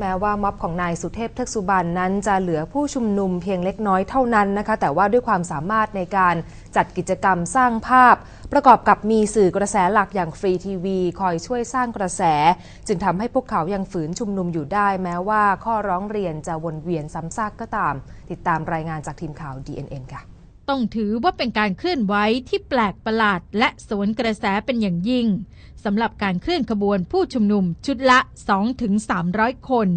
แม้ว่าม็อบของนายสุเทพเทือกสุบรรณนั้นจะเหลือผู้ชุมนุมเพียงเล็กน้อยเท่านั้นนะคะ แต่ว่าด้วยความสามารถในการจัดกิจกรรมสร้างภาพ ประกอบกับมีสื่อกระแสหลักอย่างฟรีทีวี คอยช่วยสร้างกระแส จึงทำให้พวกเขายังฝืนชุมนุมอยู่ได้ แม้ว่าข้อร้องเรียนจะวนเวียนซ้ำซากก็ตาม ติดตามรายงานจากทีมข่าว DNN ค่ะ ต้องถือว่าเป็นการเคลื่อนไหวที่แปลกประหลาด และสวนกระแสเป็นอย่างยิ่งสำหรับการเคลื่อนขบวนผู้ชุมนุมชุดละ 2-300 คน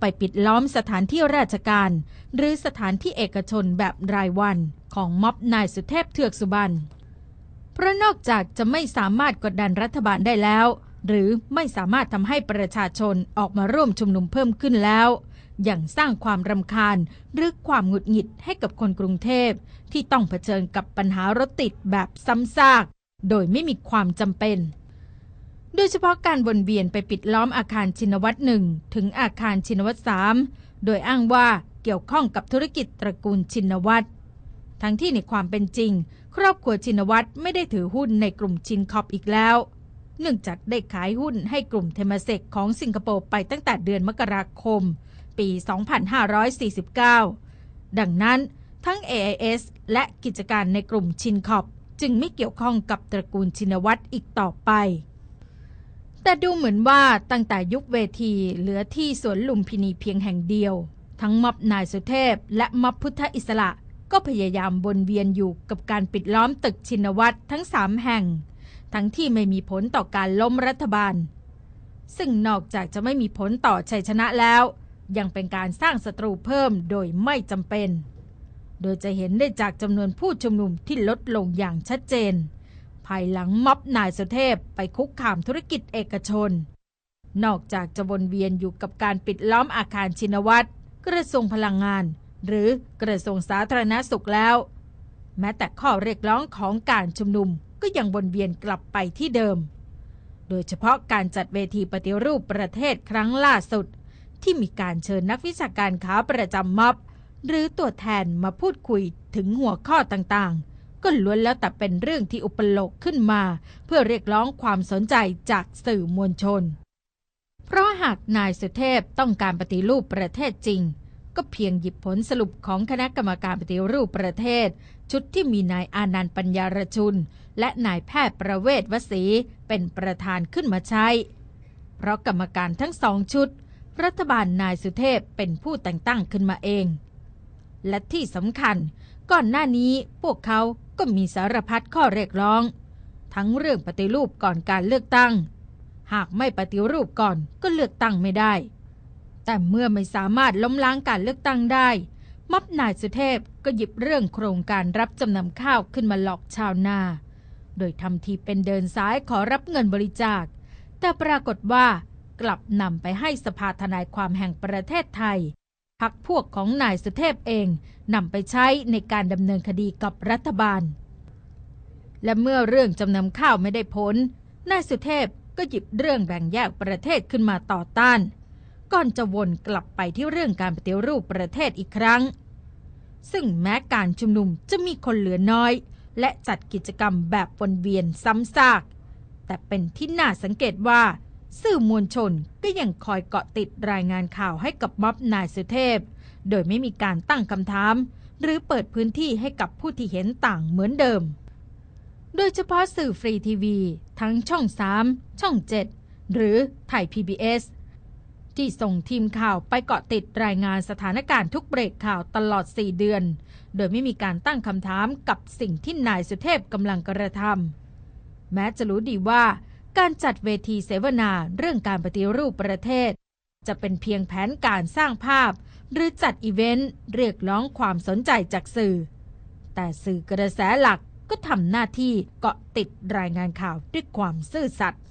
ไปปิดล้อมสถานที่ราชการ หรือสถานที่เอกชนแบบรายวันของม็อบนายสุเทพเทือกสุบรรณเพราะนอกจากจะไม่สามารถกดดันรัฐบาลได้แล้ว หรือไม่สามารถทำให้ประชาชนออกมาร่วมชุมนุมเพิ่มขึ้นแล้ว ยังสร้างความรำคาญหรือความหงุดหงิดให้กับคนกรุงเทพ ที่ต้องเผชิญกับปัญหารถติดแบบซ้ำซาก โดยไม่มีความจำเป็น โดยเฉพาะการวนเวียนไปปิดล้อมอาคารชินวัตรหนึ่งถึงอาคารชินวัตรสามโดยอ้างว่าเกี่ยวข้องกับธุรกิจตระกูลชินวัตรทั้งที่ในความเป็นจริง ครอบครัวชินวัตรไม่ได้ถือหุ้นในกลุ่มชินคอปอีกแล้ว เนื่องจากได้ขายหุ้นให้กลุ่มเทมเซกของสิงคโปร์ไปตั้งแต่เดือนมกราคม ปี 2549 ดังนั้นทั้ง AIS และกิจการในกลุ่มชินคอปจึงไม่เกี่ยวข้องกับตระกูลชินวัตรอีกต่อไป แต่ดูเหมือนว่าตั้งแต่ยุคเวทีเหลือที่สวนลุมพินีเพียงแห่งเดียว ทั้งม็อบนายสุเทพ และม็อบพุทธอิสระก็พยายามบนเวียนอยู่กับการปิดล้อมตึกชินวัตรทั้งสามแห่ง ทั้งที่ไม่มีผลต่อการล้มรัฐบาล ซึ่งนอกจากจะไม่มีผลต่อชัยชนะแล้ว ยังเป็นการสร้างศัตรูเพิ่มโดยไม่จำเป็น โดยจะเห็นได้จากจำนวนผู้ชุมนุมที่ลดลงอย่างชัดเจน ภายหลังม็อบนายสุเทพไปคุกคามธุรกิจเอกชน นอกจากจะวนเวียนอยู่กับการปิดล้อมอาคารชินวัตรกระทรวงพลังงาน หรือกระทรวงสาธารณสุขแล้ว แม้แต่ข้อเรียกร้องของการชุมนุมก็ยังวนเวียนกลับไปที่เดิม โดยเฉพาะการจัดเวทีปฏิรูปประเทศครั้งล่าสุด ที่มีการเชิญนักวิชาการขาประจำม็อบ หรือตัวแทนมาพูดคุยถึงหัวข้อต่างๆ ก็ล้วนแล้วแต่เป็นเรื่องที่อุปโลกขึ้นมา เพื่อเรียกร้องความสนใจจากสื่อมวลชน เพราะหากนายสุเทพต้องการปฏิรูปประเทศจริง ก็เพียงหยิบผลสรุปของคณะกรรมการปฏิรูปประเทศ ชุดที่มีนายอานันต์ปัญญารชุน และนายแพทย์ประเวศวสีเป็นประธานขึ้นมาใช้ เพราะกรรมการทั้งสองชุด รัฐบาลนายสุเทพเป็นผู้แต่งตั้งขึ้นมาเอง และที่สำคัญก่อนหน้านี้พวกเขาก็มีสารพัดข้อเรียกร้อง ทั้งเรื่องปฏิรูปก่อนการเลือกตั้ง หากไม่ปฏิรูปก่อนก็เลือกตั้งไม่ได้ แต่เมื่อไม่สามารถล้มล้างการเลือกตั้งได้ม็อบนายสุเทพก็หยิบเรื่องโครงการรับจำนำข้าวขึ้นมาหลอกชาวนา โดยทำทีเป็นเดินซ้ายขอรับเงินบริจาค แต่ปรากฏว่า กลับนำไปให้สภาทนายความแห่งประเทศไทยพักพวกของนายสุเทพเองนำไปใช้ในการดำเนินคดีกับรัฐบาล และเมื่อเรื่องจำนำข้าวไม่ได้ผลนายสุเทพก็หยิบเรื่องแบ่งแยกประเทศขึ้นมาต่อต้าน ก่อนจะวนกลับไปที่เรื่องการปฏิรูปประเทศอีกครั้ง ซึ่งแม้การชุมนุมจะมีคนเหลือน้อย และจัดกิจกรรมแบบวนเวียนซ้ำซาก แต่เป็นที่น่าสังเกตว่า สื่อมวลชนก็ยังคอยเกาะติดรายงานข่าวให้กับม็อบนายสุเทพ โดยไม่มีการตั้งคำถาม หรือเปิดพื้นที่ให้กับผู้ที่เห็นต่างเหมือนเดิม โดยเฉพาะสื่อฟรีทีวี ทั้งช่อง 3 ช่อง 7 หรือไทย PBS ที่ส่งทีมข่าวไปเกาะติดรายงานสถานการณ์ทุกเบรกข่าวตลอด 4 เดือน โดยไม่มีการตั้งคำถามกับสิ่งที่นายสุเทพกำลังกระทำแม้จะรู้ดีว่า การจัดเวทีเสวนาเรื่องการปฏิรูปประเทศ จะเป็นเพียงแผนการสร้างภาพ หรือจัดอีเวนต์เรียกร้องความสนใจจากสื่อ แต่สื่อกระแสหลักก็ทำหน้าที่เกาะติดรายงานข่าวด้วยความซื่อสัตย์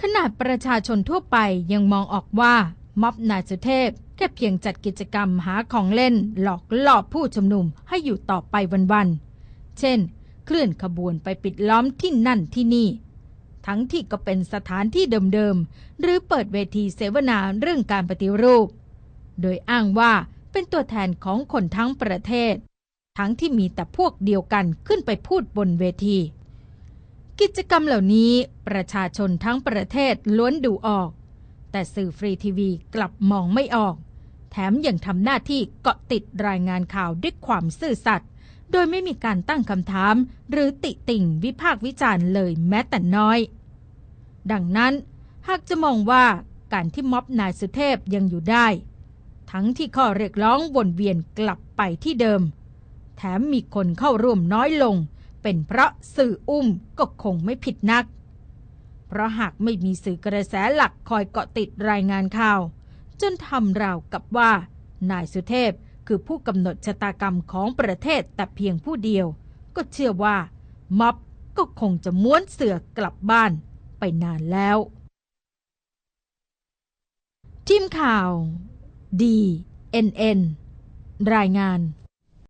ขนาดประชาชนทั่วไปยังมองออกว่าม็อบนายสุเทพแค่เพียงจัดกิจกรรมหาของเล่นหลอกล่อผู้ชุมนุมให้อยู่ต่อไปวันๆ เช่น เคลื่อนขบวนไปปิดล้อมที่นั่นที่นี่ ทั้งที่ก็เป็นสถานที่เดิมๆ หรือเปิดเวทีเสวนาเรื่องการปฏิรูป โดยอ้างว่าเป็นตัวแทนของคนทั้งประเทศ ทั้งที่มีแต่พวกเดียวกันขึ้นไปพูดบนเวที กิจกรรมเหล่านี้ประชาชนทั้งประเทศล้วนดูออก แต่สื่อฟรีทีวีกลับมองไม่ออก แถมยังทำหน้าที่เกาะติดรายงานข่าวด้วยความซื่อสัตย์ โดยไม่มีการตั้งคำถาม หรือติติ่งวิพากษ์วิจารณ์เลยแม้แต่น้อย ดังนั้นหากจะมองว่าการที่ม็อบนายสุเทพยังอยู่ได้ ทั้งที่ข้อเรียกร้องวนเวียนกลับไปที่เดิม แถมมีคนเข้าร่วมน้อยลง เป็นเพราะสื่ออุ้มก็คงไม่ผิดนัก เพราะหากไม่มีสื่อกระแสหลักคอยเกาะติดรายงานข่าว จนทำราวกับว่านายสุเทพ คือผู้กำหนดชะตากรรมของประเทศแต่เพียงผู้เดียว ก็เชื่อว่าม็อบก็คงจะม้วนเสือกลับบ้านไปนานแล้ว ทีมข่าวดี NN รายงาน